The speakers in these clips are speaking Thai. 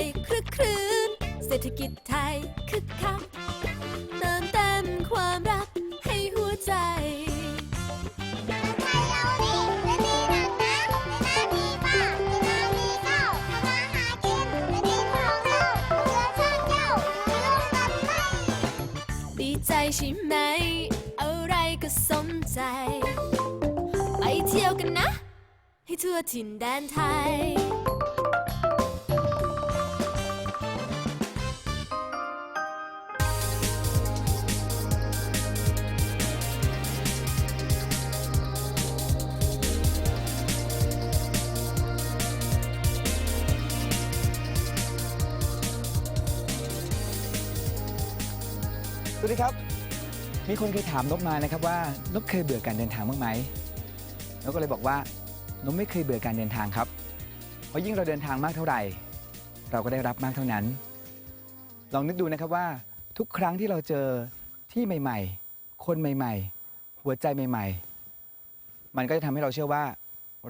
ยคลึกครื้น เศรษฐกิจไทยคึกคักเติมเต็มความรักให้หัวใจไทยเรานี่และนี่หนักนะและน่ามีมากและน่ามีเก้ามาหากินและนี่ของเราเชื้อชาติเจ้าร่วมกันไหมดีใจใช่ไหม อะไรก็สมใจ ไปเที่ยวกันนะ ให้ทั่วถิ่นแดนไทย สวัสดีครับ มีคนเคยถามนกมานะครับว่านกเคยเบื่อการเดินทางบ้างไหมนกก็เลยบอกว่านกไม่เคยเบื่อการเดินทางครับ เพราะยิ่งเราเดินทางมากเท่าไหร่ เราก็ได้รับมากเท่านั้น ลองนึกดูนะครับว่าทุกครั้งที่เราเจอที่ใหม่ ๆ คนใหม่ ๆ หัวใจใหม่ ๆ มันก็จะทำให้เราเชื่อว่า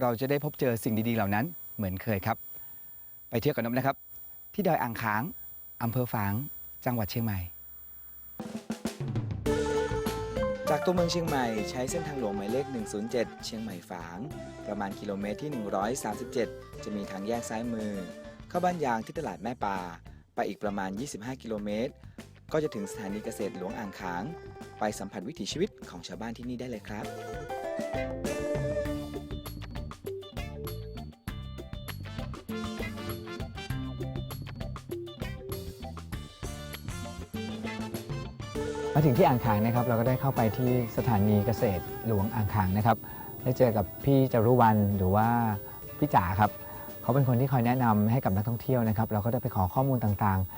เราจะได้พบเจอสิ่งดีๆ เหล่านั้นเหมือนเคยครับ ไปเที่ยวกับนกนะครับ ที่ดอยอ่างขางอำเภอฝาง จังหวัดเชียงใหม่ จากตัวเมืองเชียงใหม่ใช้เส้นทางหลวงหมายเลข 107 เชียงใหม่ฝาง ประมาณกิโลเมตรที่ 137 จะมีทางแยกซ้ายมือ เข้าบ้านยางที่ตลาดแม่ป่าไปอีกประมาณ 25 กิโลเมตร ก็จะถึงสถานีเกษตรหลวงอ่างขาง ไปสัมผัสวิถีชีวิตของชาวบ้านที่นี่ได้เลยครับ มาถึงที่อ่างขางนะครับเราก็ได้เข้าไปที่สถานีเกษตรหลวงอ่างขางนะครับ ได้เจอกับพี่จารุวันหรือว่าพี่จ๋าครับเขาเป็นคนที่คอยแนะนำให้กับนักท่องเที่ยวนะครับ เราก็ได้ไปขอข้อมูลต่างๆ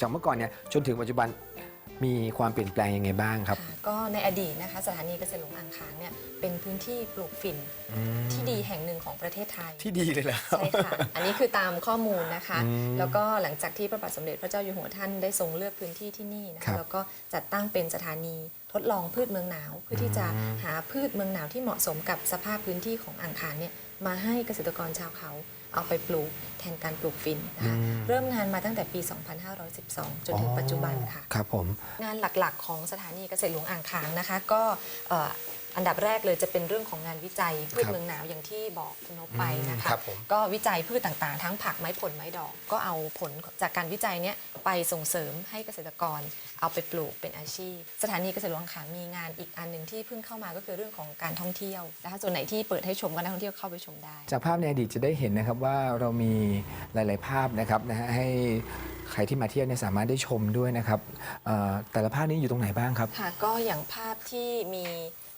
จากเมื่อก่อนเนี่ยจนถึงปัจจุบัน มีความเปลี่ยนแปลงยังไงบ้างครับค่ะก็ในอดีตนะคะสถานีเกษตรหลวงอ่างขางเนี่ยเป็นพื้นที่ปลูกฝิ่นที่ดีแห่งหนึ่งของประเทศไทย ที่ดีเลยเหรอใช่ค่ะ อันนี้คือตามข้อมูลนะคะอืมแล้วก็หลังจากที่พระบาทสมเด็จพระเจ้าอยู่หัวท่านได้ทรงเลือกพื้นที่ที่นี่นะครัคะบแล้วก็จัดตั้งเป็นสถานีทดลองพืชเมืองหนาว เพื่อที่จะอืมหาพืชเมืองหนาวที่เหมาะสมกับสภาพพื้นที่ของอ่างขางเนี่ยมาให้เกษตรกรชาวเขา เอาไปปลูกแทนการปลูกฝิ่นนะคะเริ่มงานมาตั้งแต่ปี 2512 จนถึงปัจจุบันค่ะ ครับผม งานหลักๆ ของสถานีเกษตรหลวงอ่างขางนะคะ ก็เอ่อ อันดับแรกเลยจะเป็นเรื่องของงานวิจัยพืชครับเมืองหนาวอย่างที่บอกคุณนกไปนะคคะรับผมก็วิจัยพืชต่างๆ ทั้งผักไม้ผลไม้ดอก ก็เอาผลจากการวิจัยเนี้ยไปส่งเสริมให้เกษตรกร เอาไปปลูกเป็นอาชีพ สถานีเกษตรหลวงอ่างขางมีงานอีกอันหนึ่งที่เพิ่งเข้ามาก็คือเรื่องของการท่องเที่ยวนะคะส่วนไหนที่เปิดให้ชมก็นักท่องเที่ยวเข้าไปชมได้ จากภาพในอดีตจะได้เห็นนะครับว่าเรามีหลาย ๆ ภาพนะครับนะฮะให้ใครที่มาเที่ยวเนี่ยสามารถได้ชมด้วยนะครับเอ่อแต่ละภาพนี้อยู่ตรงไหนบ้างครับค่ะก็อย่างภาพที่มีเอ่อ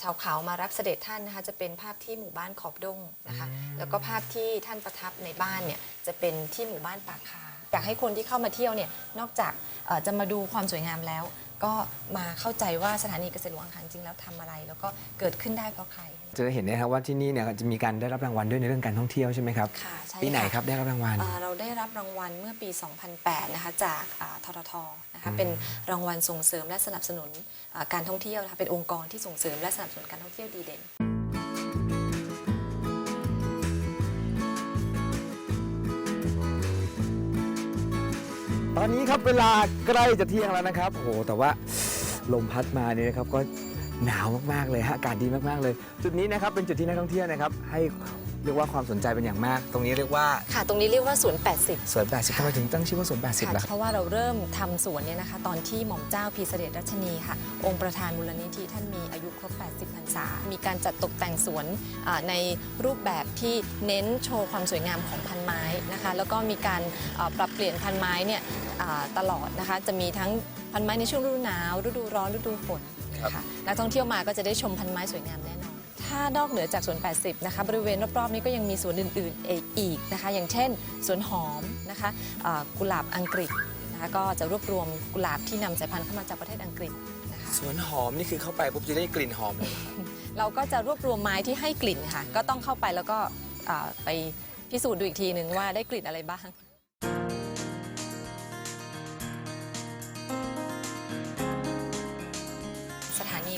ชาวเขามารับเสด็จท่านนะคะจะเป็นภาพที่หมู่บ้านขอบดงนะคะแล้วก็ภาพที่ท่านประทับในบ้านเนี่ยจะเป็นที่หมู่บ้านปากคาอยากให้คนที่เข้ามาเที่ยวเนี่ยนอกจากเอ่อจะมาดูความสวยงามแล้ว ก็มาเข้าใจว่าสถานีเกษตรหลวงอ่างขางจริงแล้วทำอะไร แล้วก็เกิดขึ้นได้เพราะใคร จะได้เห็นนะครับว่าที่นี่เนี่ยจะมีการได้รับรางวัลด้วยในเรื่องการท่องเที่ยวใช่ไหมครับค่ะใช่ปีไหนค่ะ ครับได้รับรางวัลเอ่อเราได้รับรางวัลเมื่อปี 2008 นะคะจากอ่าทททนะคะเป็นรางวัลส่งเสริมและสนับสนุนอ่าการท่องเที่ยวนะคะเป็นองค์กรที่ส่งเสริมและสนับสนุนการท่องเที่ยวดีเด่น อนนี้ครับเวลาใกล้จะเที่ยงแล้วนะครับโอ้โหแต่ว่าลมพัดมาเนี่ยนะครับก็หนาวมากๆเลยฮะอากาศดีมากๆเลย จุดนี้นะครับเป็นจุดที่นักท่องเที่ยวนะครับให้ เรียกว่าความสนใจเป็นอย่างมาก ตรงนี้เรียกว่าค่ะ ตรงนี้เรียกว่าสวน 80 สวน 80ทำไมถึงตั้งชื่อว่าสวน 80ค่ะล่ะเพราะว่าเราเริ่มทำสวนเนี่ยนะคะ ตอนที่หม่อมเจ้าพีเสด็จรัชนีค่ะ องค์ประธานมูลนิธิท่านมีอายุครบ 80 พรรษา มีการจัดตกแต่งสวนอ่าในรูปแบบที่เน้นโชว์ความสวยงามของพันไม้นะคะ แล้วก็มีการอ่าปรับเปลี่ยนพันไม้เนี่ยอ่าตลอดนะคะ จะมีทั้งพันไม้ในช่วงฤดูหนาว ฤดูร้อนฤดูฝนค่ะนักท่องเที่ยวมาก็จะได้ชมพันไม้สวยงามแน่นอน ถ้านอกเหนือจากสวน 80 นะคะ บริเวณรอบๆนี้ก็ยังมีสวนอื่นๆเอ่ออีกนะคะ อย่างเช่นสวนหอมนะคะอ่ากุหลาบอังกฤษนะคะ ก็จะรวบรวมกุหลาบที่นำสายพันธุ์เข้ามาจากประเทศอังกฤษนะคะสวนหอมนี่คือเข้าไปปุ๊บจะได้กลิ่นหอมเลยเราก็จะรวบรวมไม้ที่ให้กลิ่นค่ะ ก็ต้องเข้าไปแล้วก็ไปพิสูจน์ดูอีกทีหนึ่งว่าได้กลิ่นอะไรบ้าง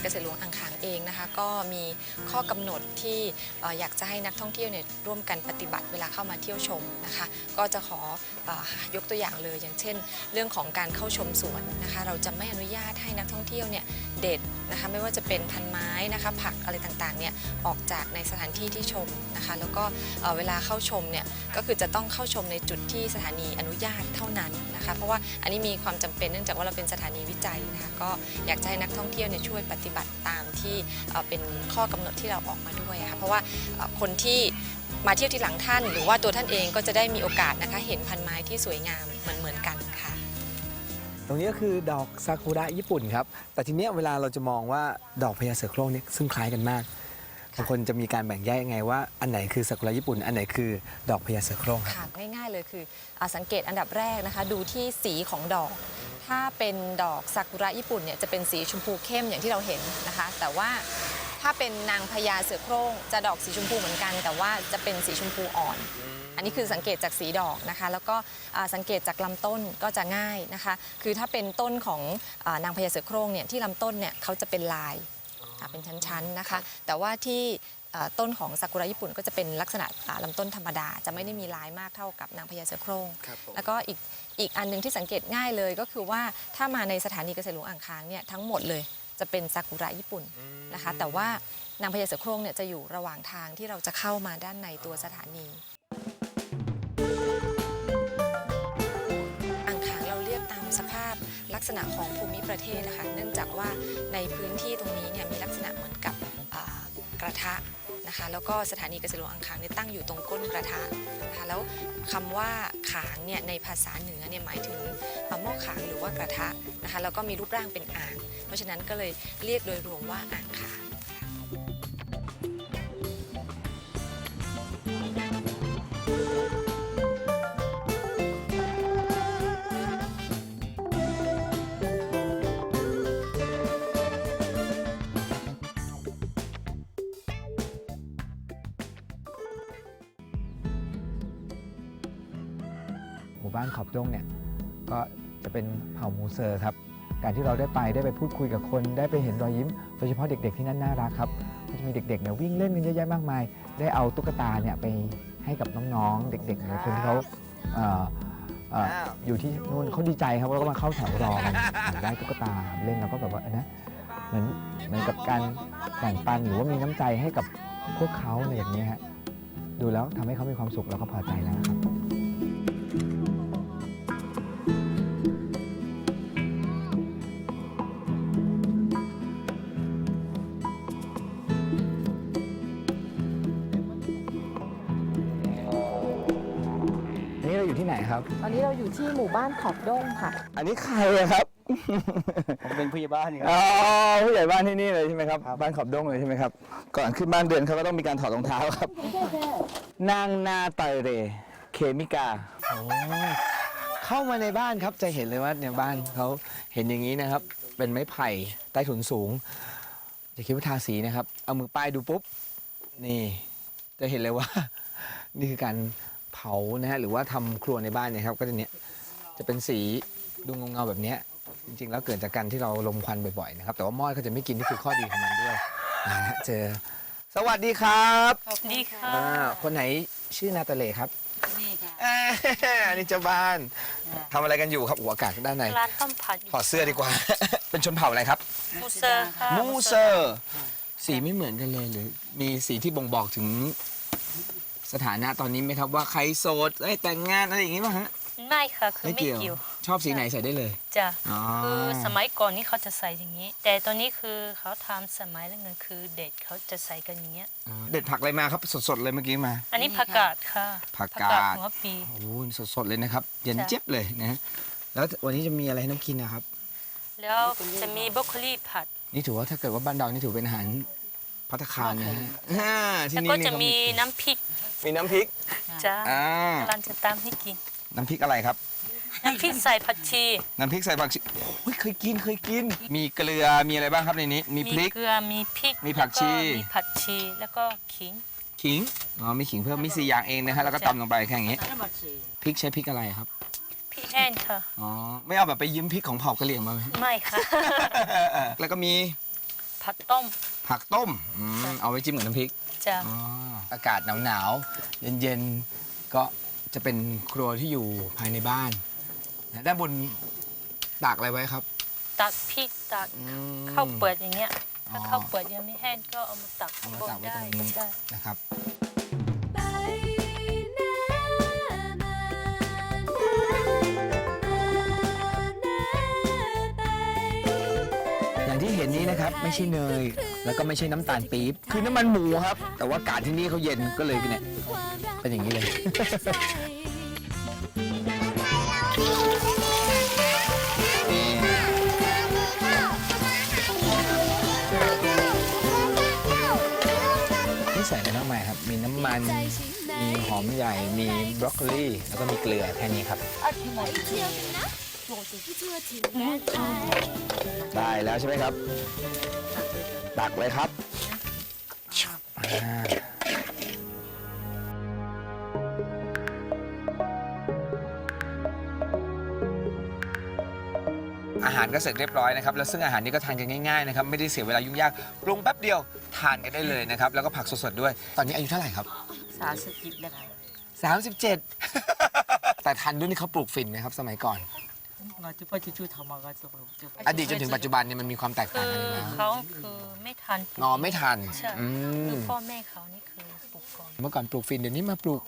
เกษตรหลวงอ่างขางเองนะคะ ก็มีข้อกำหนดที่อยากจะให้นักท่องเที่ยวเนี่ยร่วมกันปฏิบัติเวลาเข้ามาเที่ยวชมนะคะ ก็จะขออยกตัวอย่างเลยอย่างเช่น เรื่องของการเข้าชมสวนนะคะ เราจะไม่อนุญาตให้นักท่องเที่ยวเนี่ยเด็ดนะคะไม่ว่าจะเป็นพันไม้นะคะ ผักอะไรต่างๆเนี่ยออกจากในสถานที่ที่ชมนะคะ แล้วก็เวลาเข้าชมเนี่ยก็คือจะต้องเข้าชมในจุดที่สถานีอนุญาตเท่านั้นนะคะ เพราะว่าอันนี้มีความจำเป็นเนื่องจากว่าเราเป็นสถานีวิจัยนะคะก็อยากจะให้นักท่องเที่ยวเนี่ยช่วยปฏิบัติตามที่เป็นข้อกำหนดที่เราออกมาด้วยอะค่ะเพราะว่าคนที่มาเที่ยวที่หลังท่าน หรือว่าตัวท่านเองก็จะได้มีโอกาสนะคะเห็นพันไม้ที่สวยงามเหมือนเหมือนกันค่ะ ตรงนี้ก็คือดอกซากุระญี่ปุ่นครับแต่ทีนี้เวลาเราจะมองว่าดอกพญาเสือโคร่งเนี่ยซึ่งคล้ายกันมาก บางคนจะมีการแบ่งแยกยังไงว่าอันไหนคือซากุระญี่ปุ่น อันไหนคือดอกพญาเสือโคร่งครับ ค่ะง่ายๆเลยคืออาสังเกตอันดับแรกนะคะ ดูที่สีของดอก ถ้าเป็นดอกซากุระญี่ปุ่นเนี่ยจะเป็นสีชมพูเข้มอย่างที่เราเห็นนะคะ แต่ว่าถ้าเป็นนางพญาเสือโคร่งจะดอกสีชมพูเหมือนกัน แต่ว่าจะเป็นสีชมพูอ่อน อันนี้คือสังเกตจากสีดอกนะคะ แล้วก็อ่าสังเกตจากลำต้นก็จะง่ายนะคะ คือถ้าเป็นต้นของอานางพญาเสือโคร่งเนี่ยที่ลำต้นเนี่ยเขาจะเป็นลายอ่า เป็นชั้นๆนะคะ แต่ว่าที่อ่าต้นของซากุระญี่ปุ่นก็จะเป็นลักษณะอ่าลำต้นธรรมดา จะไม่ได้มีลายมากเท่ากับนางพญาเสือโคร่งครับผมแล้วก็อีกอีกอันหนึ่งที่สังเกตง่ายเลยก็คือว่าถ้ามาในสถานีเกษตรหลวงอ่างค้างเนี่ยทั้งหมดเลยจะเป็นซากุระญี่ปุ่นนะคะ แต่ว่านางพญาเสือโคร่งเนี่ยจะอยู่ระหว่างทางที่เราจะเข้ามาด้านในตัวสถานี กษณะของภูมิประเทศนะคะ เนื่องจากว่าในพื้นที่ตรงนี้เนี่ยมีลักษณะเหมือนกับกระทะนะคะแล้วก็สถานีเกษตรหลวงอังคางเนี่ยตั้งอยู่ตรงก้นกระทะนะคะแล้วคำว่าขางเนี่ยในภาษาเหนือเนี่ยหมายถึงหม้อขางหรือว่ากระทะนะคะแล้วก็มีรูปร่างเป็นอ่าง เพราะฉะนั้นก็เลยเรียกโดยรวมว่าอ่างขาง ด้งเนี่ยก็จะเป็นเผ่ามูเซอร์ครับ การที่เราได้ไปได้ไปพูดคุยกับคน ได้ไปเห็นรอยยิ้ม โดยเฉพาะเด็ก ๆ ที่นั่นน่ารักครับก็จะมีเด็กๆเนี่ยวิ่งเล่นกันเยอะแยะมากมาย ได้เอาตุ๊กตาเนี่ยไปให้กับน้องๆ เด็กๆหรือคนที่เขาเอ่อเอ่ออยู่ที่นู่นเขาดีใจครับแล้วก็มาเข้าแถวรอกันอยากได้ตุ๊กตาเล่นเราก็แบบว่าเออนะเหมือนเหมือนกับการแบ่งปันหรือว่ามีน้ำใจให้กับพวกเขาอะไรอย่างนี้ฮะดูแล้วทำให้เขามีความสุขแล้วก็พอใจแล้วนะครับ ที่หมู่บ้านขอบด้งค่ะ อันนี้ใครอะครับ ผมเป็นผู้ใหญ่บ้านครับ อ๋อผู้ใหญ่บ้านที่นี่เลยใช่ไหมครับ บ้านขอบด้งเลยใช่ไหมครับ ก่อนขึ้นบ้านเดือนเขาก็ต้องมีการถอดรองเท้าครับ นางนาไตเร เคมิกาโอ้เข้ามาในบ้านครับจะเห็นเลยว่าเนี่ยบ้านเขาเห็นอย่างนี้นะครับ เป็นไม้ไผ่ใต้ถุนสูง จะคิดว่าทาสีนะครับ เอามือป้ายดูปุ๊บ นี่ จะเห็นเลยว่า นี่คือการ เผานะฮะหรือว่าทำครัวในบ้านเนี่ยครับก็จะเนี้ยจะเป็นสีดูเงาๆแบบเนี้ยจริง ๆ แล้วเกิดจากการที่เราลมควันบ่อยๆนะครับแต่ว่ามอดเขาจะไม่กินนี่คือข้อดีของมันด้วยนะฮะเจอ สวัสดีครับดีค่ะอ่าคนไหนชื่อนาตาเลครับนี่ค่ะอ่าอันนี้เจ้าบ้านทำอะไรกันอยู่ครับหัวอากาศด้านในร้านต้มผัดถอดเสื้อดีกว่า เป็นชนเผ่าอะไรครับ มูเซอร์ค่ะมูเซอร์ สีไม่เหมือนกันเลยหรือ มีสีที่บ่งบอกถึง สถานะตอนนี้ไหมครับว่าใครโสดเอ้ยแต่งงานอะไรอย่างงี้ป่ะฮะไม่ค่ะคือไม่เกี่ยว ชอบสีไหนใส่ได้เลย จ้ะอ๋อ คือสมัยก่อนนี่เขาจะใส่อย่างนี้ แต่ตอนนี้คือเขาทำสมัยนั้นคือเด็กเขาจะใส่กันอย่างเงี้ยอ๋อเด็ดผักอะไรมาครับสดๆเลยเมื่อกี้มา อันนี้ผักกาดค่ะผักกาด หัวปีโอ้โหสดๆเลยนะครับเย็นจ้ะเจี๊ยบเลยนะแล้ววันนี้จะมีอะไรให้น้องกินนะครับ แล้วจะมีบรอกโคลีผัด นี่ถือว่าถ้าเกิดว่าบ้านเรานี่ถือเป็นอาหาร พัตตาคารนะฮะอ่าที่แล้วนี่ก็นี่จะเขามีน้ำพริกมีน้ำพริกจ้ะอ่าร้านจะตามให้กิน น้ำพริกอะไรครับ น้ำพริกใส่ผักชี น้ำพริกใส่ผักชีโอ้ยเคยกินเคยกิน มีเกลือมีอะไรบ้างครับในนี้มีพริก เกลือ มีพริกมีผักชี แล้วมีผักชี แล้วก็ขิง ขิงอ๋อมีขิงเพิ่มมีสี่อย่างเองนะฮะแล้วก็ตำลงไปแค่อย่างนี้พริกใช้พริกอะไรครับพริกแห้งค่ะ อ๋อไม่เอาแบบไปยืมพริกของเผ่ากะเหรี่ยงมาไหม ไม่ค่ะ แล้วก็มี ผัดต้ม ผักต้มอืมเอาไว้จิ้มกับน้ำพริกจะอ๋ออากาศหนาวๆเย็นๆก็จะเป็นครัวที่อยู่ภายในบ้านนะด้านบนตากอะไรไว้ครับตักพริกตักอืม ข้าวเปิดอย่างเงี้ย ถ้าอ๋อข้าวเปิดยังไม่แห้งก็เอามาตักเอามาบนตากไว้ได้ตรงนี้ ได้ นะครับ ไม่ใช่เนย แล้วก็ไม่ใช่น้ำตาลปี๊บคือน้ำมันหมูครับ แต่ว่าอากาศที่นี่เขาเย็นก็เลยเนี่ยความรักเป็นอย่างนี้เลยใจนี่นี่ใส่อะไรมากมายครับ มีน้ำมันใจใช่ไหมมีหอมใหญ่ มีบรอกโคลีแล้วก็มีเกลือแค่นี้ครับ ไปเที่ยวกันนะที่ทั่วถิ่นแดนไทยได้แล้วใช่ไหมครับ ตักเลยครับอ่าอาหารก็เสร็จเรียบร้อยนะครับแล้วซึ่งอาหารนี้ก็ทานกันง่ายๆนะครับไม่ได้เสียเวลายุ่งยากปรุงแป๊บเดียวทานกันได้เลยนะครับแล้วก็ผักสดๆด้วย ตอนนี้อายุเท่าไหร่ครับ สามสิบจิบแล้วค่ะ37 แต่ทันด้วยนี่เขาปลูกฝิ่นไหมครับสมัยก่อน งาจุ๊บจุ๊บทำมาก็จุ๊บจุ๊บอดีตจนถึงปัจจุบันเนี่ยมันมีความแตกคืต่างอกันอยู่แล้วเขาคือไม่ทันปลูกงอไม่ทันใช่อืคือมพ่อแม่เขานี่คือปลูกก่อนเมื่อก่อนปลูกฟินเดี๋ยวนี้มาปลูก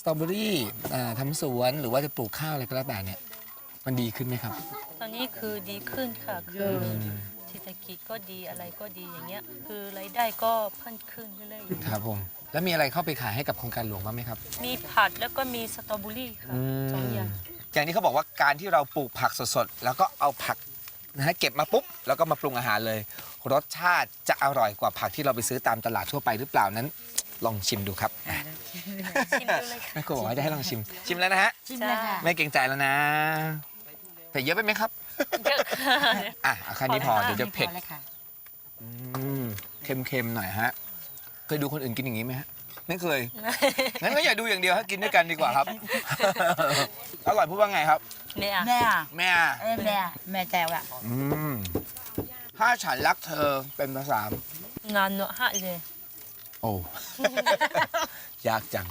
สตรอเบอรี่อ่าทำสวนหรือว่าจะปลูกข้าวอะไรก็แล้วแต่เนี่ย มันดีขึ้นไหมครับ ตอนนี้คือดีขึ้นค่ะคือเศรษฐกิจก็ดีอะไรก็ดีอย่างเงี้ย คือรายได้ก็เพิ่มขึ้นเรื่อยครับผม แล้วมีอะไรเข้าไปขายให้กับโครงการหลวงบ้างไหมครับ ๆมีผัดแล้วก็มีสตรอเบอรี่ค่ะสองอย่าง อย่างนี้เขาบอกว่าการที่เราปลูกผักสดๆ แล้วก็เอาผักนะฮะเก็บมาปุ๊บแล้วก็มาปรุงอาหารเลย รสชาติจะอร่อยกว่าผักที่เราไปซื้อตามตลาดทั่วไปหรือเปล่านั้น ลองชิมดูครับชิมดูเลยค่ะแม่ครูบอกว่าจะให้ลองชิม ชิมแล้วนะฮะจิ้มเลยค่ะไม่เกรงใจแล้วนะแต่เยอะไปไหมครับเยอะค่ะอะเอาแค่นี้พอเดี๋ยวจะเผ็ด พอแล้วค่ะ อืมเค็มๆหน่อยฮะ เคยดูคนอื่นกินอย่างนี้ไหมฮะ ไม่เคย งั้นก็อย่าดูอย่างเดียวฮะกินด้วยกันดีกว่าครับ อร่อยพูดว่าไงครับ เนี่ยแม่อะแม่เอ้ยแม่แม่แจ๋วอะอืมถ้าฉันรักเธอเป็นภาษางานเนอะฮะเลย โอ้ ยากจัง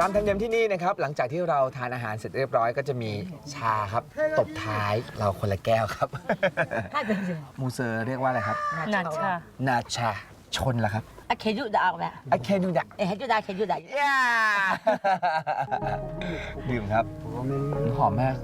ตามธรรมเนียมที่นี่นะครับ หลังจากที่เราทานอาหารเสร็จเรียบร้อยก็จะมีชาครับ ตบท้ายเราคนละแก้วครับ มูเซอร์เรียกว่าอะไรครับหนักค่ะนาชาชนเหรอครับอะเคยุดาออกแล้วไอเคนูดะเอ้ยยุดาเคยุดาย่าดื่มครับหอมมาก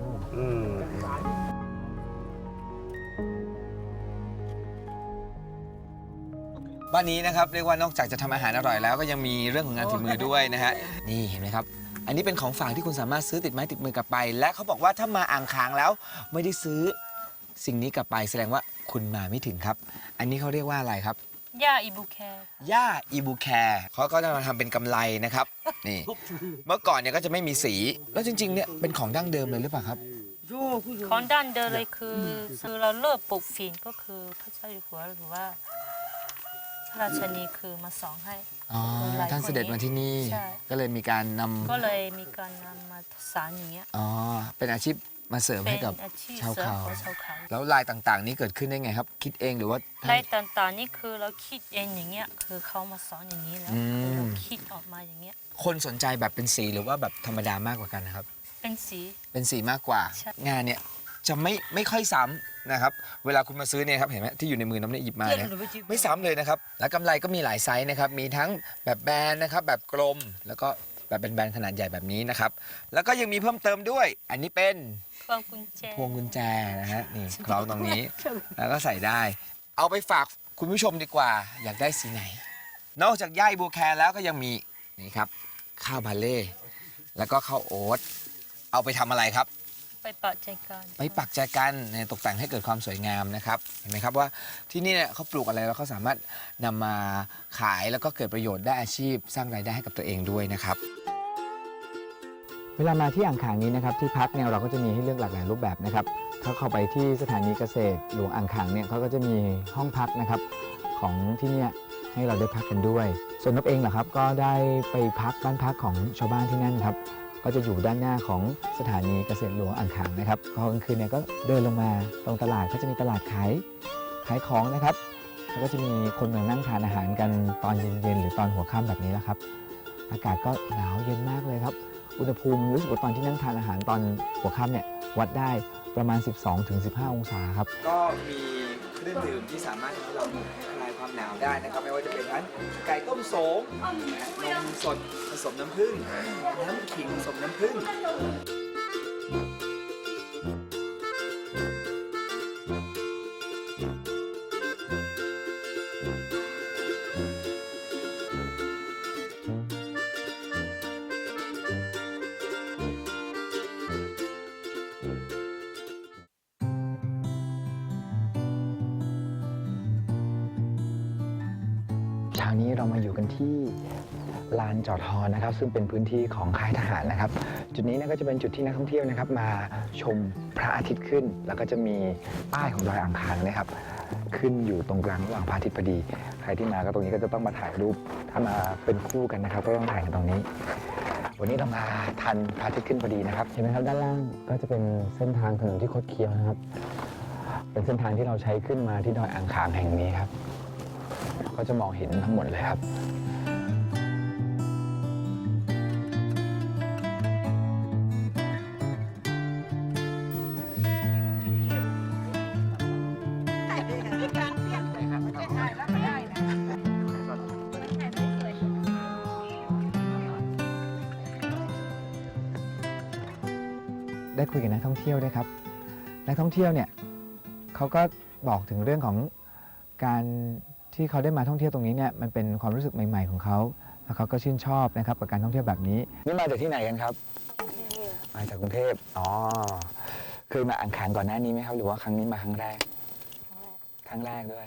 บ้านนี้นะครับเรียกว่านอกจากจะทำอาหารอร่อยแล้วก็ยังมีเรื่องของงานฝีมือด้วยนะฮะนี่เห็นไหมครับ อันนี้เป็นของฝากที่คุณสามารถซื้อติดไม้ติดมือกลับไป และเขาบอกว่าถ้ามาอ่างค้างแล้ว ไม่ได้ซื้อสิ่งนี้กลับไปแสดงว่าคุณมาไม่ถึงครับ อันนี้เขาเรียกว่าอะไรครับ ย่าอิบุแคร์ย่าอีบูแคร์เขาก็จะมาทำเป็นกำไรนะครับ นี่ เมื่อก่อนเนี่ยก็จะไม่มีสี แล้วจริงๆเนี่ยเป็นของดั้งเดิมเลยหรือเปล่าครับ ของด้านเดิมเลยคือคือเราเลิกปลูกฝิ่นก็คือพระเจ้าอยู่หัวหรือว่าพ ระราชนีคือมาสอนให้ อ๋อท่านเสด็จมาที่นี่ ใช่ ก็เลยมีการนำก็เลยมีการนำมาสารอย่างเงี้ยอ๋อเป็นอาชีพมาเสริมเป็ให้นกับอาชีพชาวเสริมเขา ของชาวเขาแล้วลายต่างๆ นี้เกิดขึ้นได้ไงครับ คิดเองหรือว่าท่านลายต่างๆนี่คือเราคิดเองอย่างเงี้ยคือเขามาสอนอย่างนี้แล้วอืม คือเราคิดออกมาอย่างเงี้ย คนสนใจแบบเป็นสีหรือว่าแบบธรรมดามากกว่ากันนะครับ เป็นสี เป็นสีมากกว่า ใช่ งานเนี่ย จะไม่ไม่ค่อยซ้ำนะครับ เวลาคุณมาซื้อเนี่ยครับเห็นไหมที่อยู่ในมือน้ำเนี่ยหยิบมาเนี่ยไม่ซ้ำเลยนะครับ แล้วกำไรก็มีหลายไซส์นะครับ มีทั้งแบบแบนนะครับ แบบกลมแล้วก็แบบเป็นแบนขนาดใหญ่แบบนี้นะครับ แล้วก็ยังมีเพิ่มเติมด้วย อันนี้เป็นพวงกุญแจพวงกุญแจนะฮะนี่คล้องตรงนี้ แล้วก็ใส่ได้ เอาไปฝากคุณผู้ชมดีกว่า อยากได้สีไหน นอกจากย่ายบัวแคร์แล้วก็ยังมีนี่ครับข้าวบาเล่แล้วก็ข้าวโอ๊ตเอาไปทำอะไรครับ ไปปะใจกันไปปักแจกันเนี่ยตกแต่งให้เกิดความสวยงามนะครับเห็นไหมครับว่าที่นี่เนี่ยเขาปลูกอะไรแล้วเขาสามารถนำมาขายแล้วก็เกิดประโยชน์ได้อาชีพ สร้างรายได้ให้กับตัวเองด้วยนะครับ เวลามาที่อ่างขางนี้นะครับที่พักเนี่ยเราก็จะมีให้เลือกหลากหลายรูปแบบนะครับถ้าเข้าไปที่สถานีเกษตรหลวงอ่างขางเนี่ยเขาก็จะมีห้องพักนะครับของที่เนี่ยให้เราได้พักกันด้วย ส่วนนบเองเหรอครับก็ได้ไปพักบ้านพักของชาวบ้านที่นั่นครับ ก็จะอยู่ด้านหน้าของสถานีเกษตรหลวงอ่างขางนะครับพอกลางคืนเนี่ยก็เดินลงมาตรงตลาดก็จะมีตลาดขายขายของนะครับ แล้วก็จะมีคนมานั่งทานอาหารกันตอนเย็นๆหรือตอนหัวค่ำแบบนี้แหละครับ อากาศก็หนาวเย็นมากเลยครับ อุณหภูมิรู้สึกว่าตอนที่นั่งทานอาหารตอนหัวค่ำเนี่ยวัดได้ประมาณ 12-15 องศาครับ ก็มีเครื่องดื่มที่สามารถทำให้เราคลายความ หนาวได้นะครับ ไม่ว่าจะเป็นทั้นไก่ต้มโสมนมสดผสมน้ำผึ้งน้ำขิงผสมน้ำผึ้ง ที่ลานจอดฮอนะครับ ซึ่งเป็นพื้นที่ของค่ายทหารนะครับ จุดนี้นก็จะเป็นจุดที่นักท่องเที่ยวนะครับ มาชมพระอาทิตย์ขึ้น แล้วก็จะมีป้ายของดอยอ่างขางนะครับ ขึ้นอยู่ตรงกลางระหว่างพระอาทิตย์พอดี ใครที่มาก็ตรงนี้ก็จะต้องมาถ่ายรูปถ้ามาเป็นคู่กันนะครับ ก็ต้องถ่ายกันตรงนี้ วันนี้เรามาทันพระอาทิตย์ขึ้นพอดีนะครับเห็นไหมครับด้านล่างก็จะเป็นเส้นทางถนนที่คดเคี้ยวนะครับ เป็นเส้นทางที่เราใช้ขึ้นมาที่ดอยอ่างขางแห่งนี้ครับ ก็จะมองเห็นทั้งหมดเลยครับได้คุยกับนักท่องเที่ยวด้วยครับ นักท่องเที่ยวเนี่ยเขาก็บอกถึงเรื่องของการ ที่เขาได้มาท่องเที่ยวตรงนี้เนี่ยมันเป็นความรู้สึกใหม่ ๆของเขาแล้วเขาก็ชื่นชอบนะครับกับการท่องเที่ยวแบบนี้นี่มาจากที่ไหนกันครับ มาจากกรุงเทพอ๋อเคยมาอ่างขางก่อนหน้านี้ไหมครับ หรือว่าครั้งนี้มาครั้งแรกครั้งแรกด้วย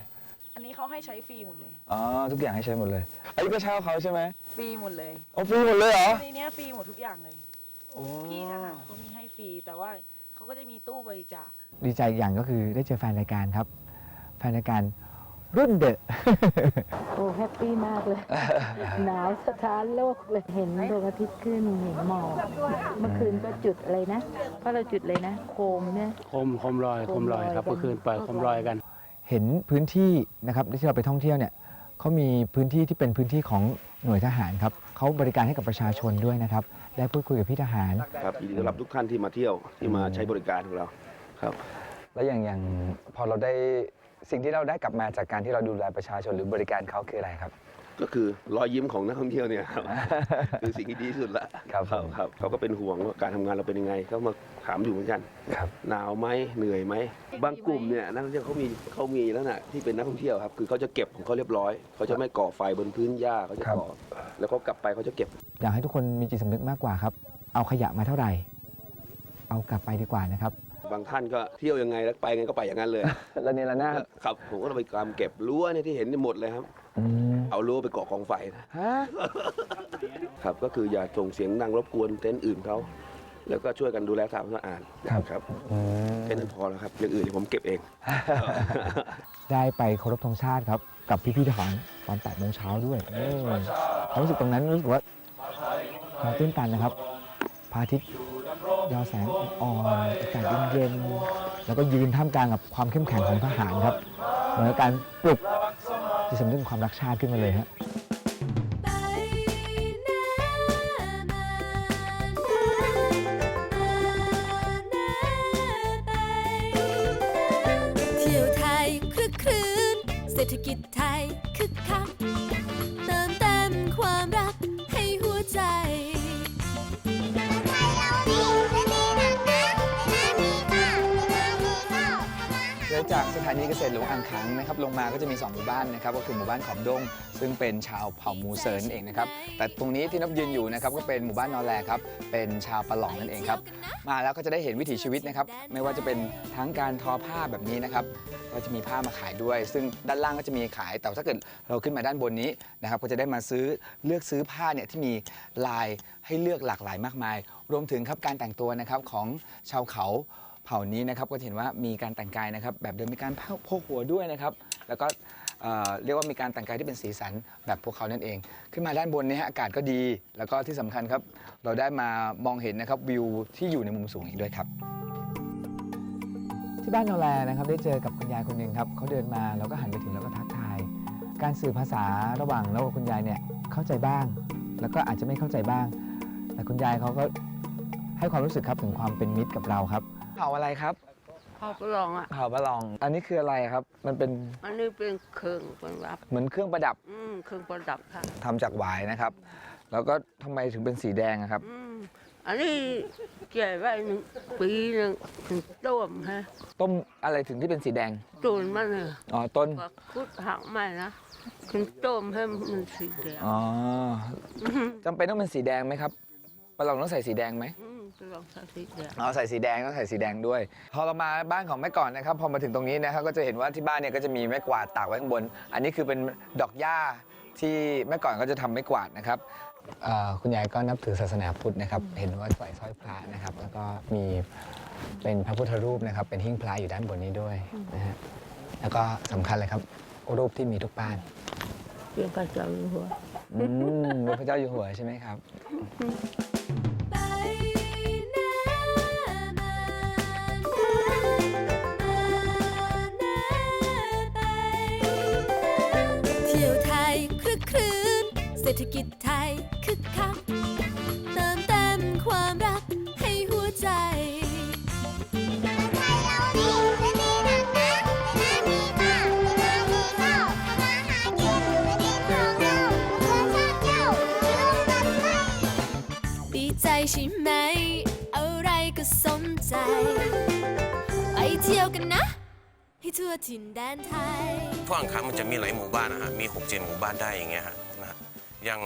อันนี้เขาให้ใช้ฟรีหมดเลยอ๋อทุกอย่างให้ใช้หมดเลยอันนี้ก็เช่าเขาใช่ไหมฟรีหมดเลยโอ้ฟรีหมดเลยเหรอในเนี้ยฟรีหมดทุกอย่างเลยโอ้พี่ทหารเขามีให้ฟรีแต่ว่าเขาก็จะมีตู้บริจาคดีใจอีกอย่างก็คือได้เจอแฟนรายการครับแฟนรายการ รุ่นเดอะ โอ้แฮปปี้มากเลย หนาวสถานโลกเลยเห็นดวงอาทิตย์ขึ้นเห็นหมอกเมื่อคืนก็จุดอะไรนะ เพราะเราจุดเลยนะ โคมเนี่ย โคมโคมลอยโคโคมมลลออยยครับกัน เมื่อคืนปล่อยโคมลอยกัน เห็นพื้นที่นะครับที่เราไปท่องเที่ยวเนี่ยเขามีพื้นที่ที่เป็นพื้นที่ของหน่วยทหารครับเขาบริการให้กับประชาชนด้วยนะครับ ได้พูดคุยกับพี่ทหาร ครับยินดีต้อนรับทุกท่านที่มาเที่ยวที่มาใช้บริการของเราครับ แล้วอย่างอย่างพอเราได้ สิ่งที่เราได้กลับมาจากการที่เราดูแลประชาชนหรือบริการเขาคืออะไรครับ ก็คือรอยยิ้มของนักท่องเที่ยวเนี่ยครับคือสิ่งที่ดีที่สุดละครับผมครับเขาก็เป็นห่วงว่าการทำงานเราเป็นยังไงเขามาถามอยู่เหมือนกันครับหนาวไหมเหนื่อยไหมบางกลุ่มเนี่ยนักท่องเที่ยวเขามีเขามีลักษณะที่เป็นนักท่องเที่ยวครับคือเขาจะเก็บของเขาเรียบร้อยเขาจะไม่ก่อไฟบนพื้นหญ้าเขาจะก่อแล้วเขากลับไปเขาจะเก็บ อยากให้ทุกคนมีจิตสำนึกมากกว่าครับ เอาขยะมาเท่าไหร่ เอากลับไปดีกว่านะครับ บางท่านก็เที่ยวยังไงแล้วไปไงก็ไปอย่างนั้นเลยแล้วเนี่ยละนาดครับผมก็ต้องไปตามเก็บรั้วเนี่ยที่เห็นเนี่ยหมดเลยครับอืมเอารั้วไปก่อกองไฟนะฮะครับก็คืออย่าส่งเสียงดังรบกวนเต็นท์อื่นเขาแล้วก็ช่วยกันดูแลสะอาดสะอาดครับอืมแค่นั้นพอแล้วครับอย่างอื่นเดี๋ยวผมเก็บเอง ได้ไปเคารพธงชาติครับ กับพี่ๆทหารตอน8โมงเช้าด้วยเออความรู้สึกตรงนั้นรู้สึกว่ามันตื้นตันนะครับพระอาทิตย์ ยอแสงอ่อนๆอากาศเย็นๆแล้วก็ยืนท่ามกลางกับความเข้มแข็งของทหารครับเหมือนกับการปลุกจิตสำนึกความรักชาติขึ้นมาเลยฮะเที่ยวไทยคลึกครื้นเศรษฐกิจไทยคึกคัก จากสถานีเกษตรหลวงอ่างขางนะครับลงมาก็จะมี 2 หมู่บ้านนะครับก็คือหมู่บ้านขอมดง ซึ่งเป็นชาวเผ่ามูเซินเองนะครับแต่ตรงนี้ที่นับยืนอยู่นะครับก็เป็นหมู่บ้านนอแลครับเป็นชาวปะหลองนั่นเองครับมาแล้วก็จะได้เห็นวิถีชีวิตนะครับไม่ว่าจะเป็นทั้งการทอผ้าแบบนี้นะครับก็จะมีผ้ามาขายด้วย ซึ่งด้านล่างก็จะมีขายแต่ถ้าเกิดเราขึ้นมาด้านบนนี้นะครับก็จะได้มาซื้อเลือกซื้อผ้าเนี่ยที่มีลายให้เลือกหลากหลายมากมาย รวมถึงครับการแต่งตัวนะครับของชาวเขา เผ่านี้นะครับก็เห็นว่ามีการแต่งกายนะครับแบบเดิมมีการพกหัวด้วยนะครับ แล้วก็เรียกว่ามีการแต่งกายที่เป็นสีสันแบบพวกเขานั่นเอง ขึ้นมาด้านบนนี่ยฮะอากาศก็ดี แล้วก็ที่สำคัญครับ เราได้มามองเห็นนะครับวิวที่อยู่ในมุมสูงอีกด้วยครับ ที่บ้านนอแลนะครับได้เจอกับคุณยายคนหนึ่งครับเขาเดินมาเราก็หันไปถึงแล้วก็ทักทาย การสื่อภาษาระหว่างเรากับคุณยายเนี่ยเข้าใจบ้าง แล้วก็อาจจะไม่เข้าใจบ้าง แต่คุณยายเขาก็ให้ความรู้สึกครับถึงความเป็นมิตรกับเราครับ เผ่าอะไรครับพ่อก็ลองอะ เผ่าบะลอง อันนี้คืออะไรครับ มันเป็นอันนี้เป็นเครื่องประดับ เหมือนเครื่องประดับอืมเครื่องประดับค่ะ ทำจากหวายนะครับ แล้วก็ทำไมถึงเป็นสีแดงอะครับ อืมอันนี้เก็บไว้หนึ่งปีหนึ่งถึงต้มฮะต้มอะไรถึงที่เป็นสีแดง ตูนมันเนี่ยอ๋อ ต้น ก็คุดหักใหม่นะถึงต้มให้มันสีแดงอ๋อจำเป็นต้องเป็นสีแดงไหมครับบะลองต้องใส่สีแดงไหมอืมจะ ลองใส่สีแดงอ๋อใส่สีแดงต้องใส่สีแดงด้วย พอเรามาบ้านของแม่ก่อนนะครับ พอมาถึงตรงนี้นะครับก็จะเห็นว่าที่บ้านเนี่ยก็จะมีไม้กวาดตากไว้ข้างบน อันนี้คือเป็นดอกหญ้าที่แม่ก่อนก็จะทำไม้กวาดนะครับเอ่อคุณยายก็นับถือศาสนาพุทธนะครับ เห็นว่าใส่สร้อยพระนะครับ แล้วก็มีเป็นพระพุทธรูปนะครับ เป็นหิ้งพระอยู่ด้านบนนี้ด้วยนะฮะแล้วก็สำคัญเลยครับรูปที่มีทุกบ้าน เป็นพระเจ้าอยู่หัว อืมเป็นพระเจ้าอยู่หัวใช่ไหมครับ กิจไทยคึกคักเติมเต็มความรักให้หัวใจไทยเรานี่และนี่หนักนะในน้ำมีข้าในน้ำมีข้ามาหากินและดินของเราเพื่อชาติเจ้าอยู่ร่วมกันไว้ดีใจใช่ไหม อะไรก็สมใจ ไปเที่ยวกันนะ ให้ทั่วถิ่นแดนไทยพวอังคารมันจะมีหลายหมู่บ้านนะฮะ มีหกเจ็ดหมู่บ้านได้อย่างเงี้ยฮะ อย่าง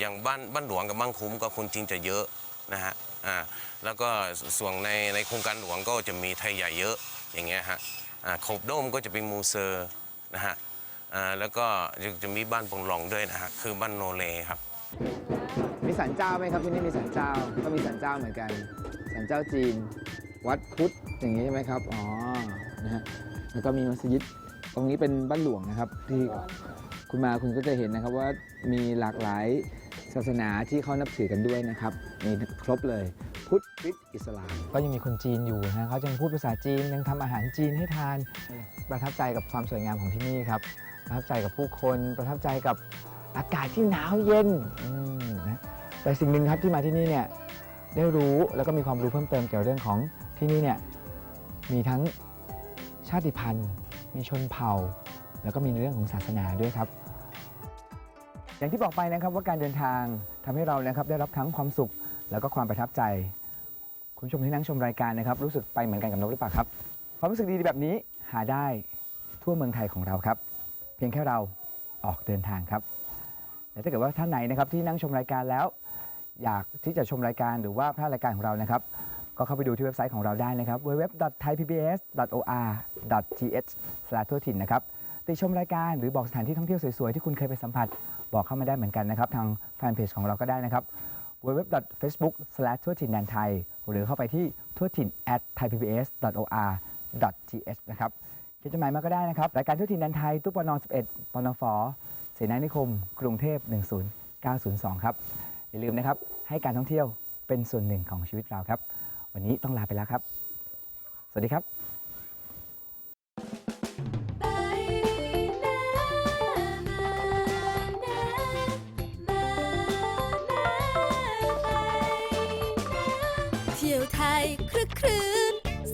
อย่างบ้านบ้านหลวงกับบ้านคุ้มก็คนจีนจะเยอะนะฮะอ่าแล้วก็ส่วนในในโครงการหลวงก็จะมีไทยใหญ่เยอะอย่างเงี้ยฮะอ่าขบโดมก็จะเป็นมูเซอร์นะฮะอ่าแล้วก็จะมีบ้านปงหลองด้วยนะฮะคือบ้านโนเลครับมีสันเจ้าไหมครับที่นี่มีสันเจ้าก็มีสันเจ้าเหมือนกันสันเจ้าจีน วัดพุทธอย่างนี้ใช่ไหมครับอ๋อนะฮะแล้วก็มีมัสยิดตรงนี้เป็นบ้านหลวงนะครับที่ คุณมาคุณก็จะเห็นนะครับว่ามีหลากหลายศาสนาที่เขานับถือกันด้วยนะครับ มีครบเลย พุทธคริสต์อิสลาม ก็ยังมีคนจีนอยู่นะเขายังพูดภาษาจีนยังทำอาหารจีนให้ทาน ประทับใจกับความสวยงามของที่นี่ครับ ประทับใจกับผู้คน ประทับใจกับอากาศที่หนาวเย็นนะแต่สิ่งหนึ่งครับที่มาที่นี่เนี่ยได้รู้แล้วก็มีความรู้เพิ่มเติมเกี่ยวกับเรื่องของที่นี่เนี่ยมีทั้งชาติพันธุ์ มีชนเผ่า แล้วก็มีในเรื่องของศาสนาด้วยครับ อย่างที่บอกไปนะครับว่าการเดินทางทำให้เรานะครับได้รับทั้งความสุข แล้วก็ความประทับใจ คุณผู้ชมที่นั่งชมรายการนะครับ รู้สึกไปเหมือนกันกับนกหรือเปล่าครับ ความรู้สึกดีๆแบบนี้หาได้ทั่วเมืองไทยของเราครับ เพียงแค่เราออกเดินทางครับและถ้าเกิดว่าท่านไหนนะครับที่นั่งชมรายการแล้ว อยากที่จะชมรายการหรือว่าพลาดรายการของเรานะครับ ก็เข้าไปดูที่เว็บไซต์ของเราได้นะครับ www.thaipbs.or.th ทั่วถิ่นนะครับติชมรายการหรือบอกสถานที่ท่องเที่ยวสวยๆที่คุณเคยไปสัมผัส บอกเข้ามาได้เหมือนกันนะครับ ทางแฟนเพจของเราก็ได้นะครับ www.facebook ทั่วถิ่นแดนไทย หรือเข้าไปที่ทั่วถิ่น at thaipbs.or.th นะครับเขียนจดหมายมาก็ได้นะครับ รายการทั่วถิ่นแดนไทย ตู้ปน11ปนฟเสนานิคม กรุงเทพ 10902 ครับ อย่าลืมนะครับ ให้การท่องเที่ยวเป็นส่วนหนึ่งของชีวิตเราครับ วันนี้ต้องลาไปแล้วครับ สวัสดีครับ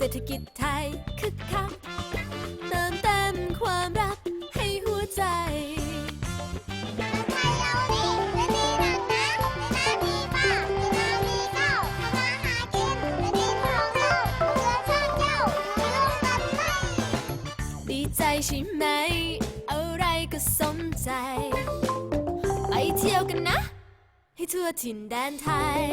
เศรษฐกิจไทยคึกคักเติมเต็มความรักให้หัวใจไทยเรานี่และนี่หนักนะในน้ำมีข้าวในน้ำมีข้ามาหากินและดินของเราเพื่อชาเจ้ายู่ร่วมกันไว้ดีใจใช่ไหม อะไรก็สมใจ ไปเที่ยวกันนะ ให้ทั่วถิ่นแดนไทย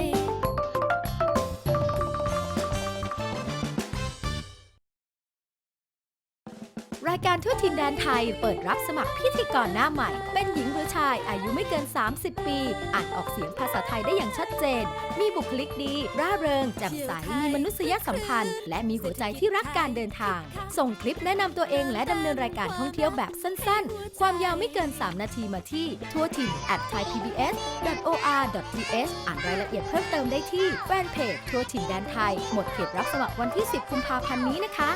รายการทั่นแดนไทยเปิดรับสมัครพิธีกรหน้าใหม่ เป็นหญิงหรือชายอายุไม่เกิน 30 ปี อ่านออกเสียงภาษาไทยได้อย่างชัดเจน มีบุคลิกดี ร่าเริงแจ่มใส มีมนุษยสัมพันธ์ และมีหัวใจที่รักการเดินทาง ส่งคลิปแนะนำตัวเองและดำเนินรายการท่องเที่ยวแบบสั้นๆ ความยาวไม่เกิน 3 นาทีมาที่ทั่วถิ่น at thaipbs.or.th อ่านรายละเอียดเพิ่มเติมได้ที่แฟนเพจทั่วถิ่นแดนไทย หมดเขตรับสมัครวันที่ 10 กุมภาพันธ์นี้นะคะ